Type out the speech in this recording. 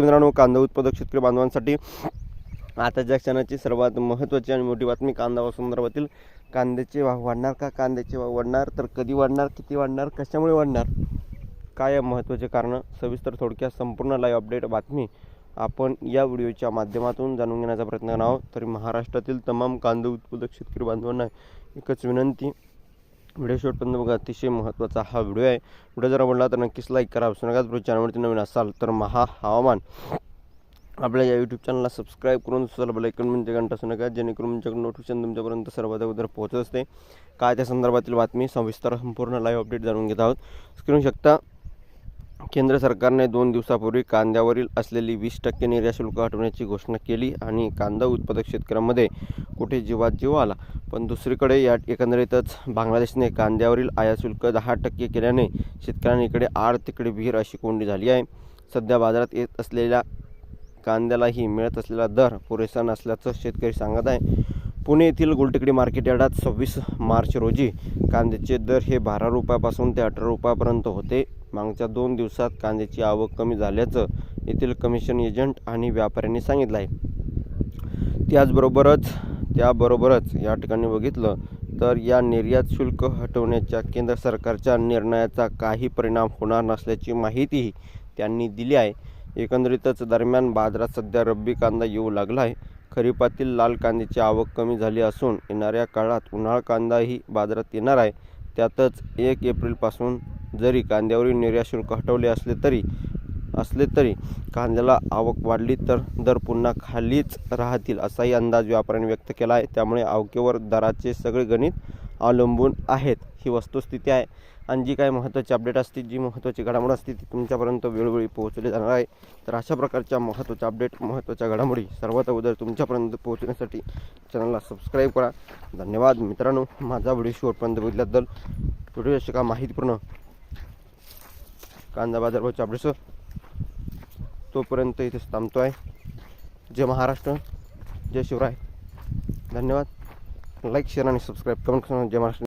शेतकरी मित्रांनो कांदा उत्पादक शेतकरी बांधवांसाठी आताच्या क्षणाची सर्वात महत्त्वाची आणि मोठी बातमी कांदा संदर्भातील कांद्याचे भाव वाढणार का? कांद्याचे भाव वाढणार? तर कधी वाढणार? किती वाढणार? कशामुळे वाढणार? काय महत्त्वाचे कारणं? सविस्तर थोडक्यात संपूर्ण लाईव्ह अपडेट बातमी आपण या व्हिडिओच्या माध्यमातून जाणून घेण्याचा प्रयत्न करणार आहोत. तरी महाराष्ट्रातील तमाम कांदा उत्पादक शेतकरी बांधवांना एकच विनंती व्हिडिओ शेवटपर्यंत बघा अतिशय महत्त्वाचा हा व्हिडिओ आहे. व्हिडिओ जर आवडला तर नक्कीच लाईक करा. विसरू नका. चॅनलवरती नवीन असाल तर महा हवामान. आपल्या या यूट्यूब चॅनलला सबस्क्राईब करून सुद्धा बेलायकन म्हणजे घंटा असू नका जेणेकरून तुमच्याकडे नोटिफिकेशन तुमच्यापर्यंत सर्वात अगोदर पोहोचत असते. काय त्या संदर्भातील बातमी? सविस्तर संपूर्ण लाईव्ह अपडेट जाणून घेत आहोत. स्क्रीन शकता. केंद्र सरकारने दोन दिवसापूर्वी कांद्यावरील असलेली वीस टक्के निर्यात शुल्क हटवण्याची घोषणा केली आणि कांदा उत्पादक शेतकऱ्यांमध्ये कुठे जीवात जीव आला? पण दुसरीकडे या एकंदरीतच बांगलादेशने कांद्यावरील आयात शुल्क दहा टक्के केल्याने शेतकऱ्यांकडे इकडे आड तिकडे विहीर अशी कोंडी झाली आहे. सध्या बाजारात येत असलेल्या कांद्यालाही मिळत असलेला दर पुरेसा नसल्याचं शेतकरी सांगत आहे. पुणे येथील गुलटेकडी मार्केट यार्डात सव्वीस मार्च रोजी कांद्याचे दर हे बारा रुपयापासून ते अठरा रुपयापर्यंत होते. मागच्या दोन दिवसात कांद्याची आवक कमी झाल्याचं येथील कमिशन एजंट आणि व्यापाऱ्यांनी सांगितलं आहे. त्याचबरोबरच त्याबरोबरच या ठिकाणी बघितलं तर या निर्यात शुल्क हटवण्याच्या केंद्र सरकारच्या निर्णयाचा काही परिणाम होणार नसल्याची माहितीही त्यांनी दिली आहे. एकंदरीतच दरम्यान बाजारात सध्या रब्बी कांदा येऊ लागला आहे. खरीपातील लाल कांद्याची आवक कमी झाली असून येणाऱ्या काळात उन्हाळ कांदाही बाजारात येणार आहे. त्यातच एक एप्रिलपासून जरी कांद्यावरील निर्यात शुल्क हटवले असले तरी असले तरी कांद्याला आवक वाढली तर दर पुन्हा खालीच राहतील असाही अंदाज व्यापाऱ्यांनी व्यक्त केला आहे. त्यामुळे आवकेवर दराचे सगळे गणित अवलंबून आहेत. ही वस्तुस्थिती आहे. आणि जी काही महत्त्वाची अपडेट असते जी महत्त्वाची घडामोड असते ती तुमच्यापर्यंत वेळोवेळी पोहोचली जाणार आहे. तर अशा प्रकारच्या महत्त्वाच्या अपडेट महत्त्वाच्या घडामोडी सर्वात अगोदर तुमच्यापर्यंत पोहोचण्यासाठी चॅनलला सबस्क्राईब करा. धन्यवाद मित्रांनो. माझा व्हिडिओ शेवटपर्यंत बघितल्याबद्दल व्हिडिओ अशी का माहितीपूर्ण कांदा बाजारभावाच्या अपडेट्स तोपर्यंत इथेच थांबतो आहे जय महाराष्ट्र जय शिवराय. धन्यवाद. लाईक शेअर आणि सबस्क्राईब कमेंट करून जय महाराष्ट्र.